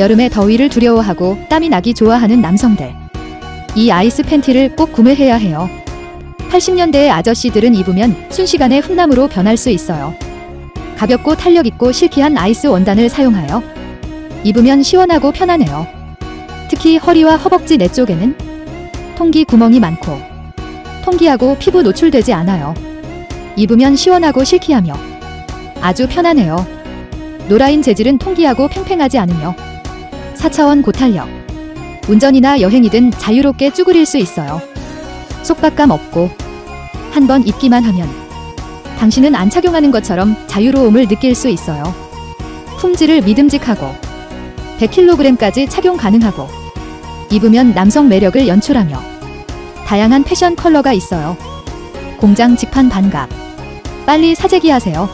여름의 더위를 두려워하고 땀이 나기 좋아하는 남성들. 이 아이스 팬티를 꼭 구매해야 해요. 80년대의 아저씨들은 입으면 순식간에 훈남으로 변할 수 있어요. 가볍고 탄력 있고 실키한 아이스 원단을 사용하여 입으면 시원하고 편하네요. 특히 허리와 허벅지 내 쪽에는 통기 구멍이 많고 통기하고 피부 노출되지 않아요. 입으면 시원하고 실키하며 아주 편하네요. 노라인 재질은 통기하고 팽팽하지 않으며 4차원 고탄력. 운전이나 여행이든 자유롭게 쭈그릴 수 있어요. 속박감 없고 한 번 입기만 하면 당신은 안 착용하는 것처럼 자유로움을 느낄 수 있어요. 품질을 믿음직하고 100kg까지 착용 가능하고 입으면 남성 매력을 연출하며 다양한 패션 컬러가 있어요. 공장 직판 반갑. 빨리 사재기 하세요.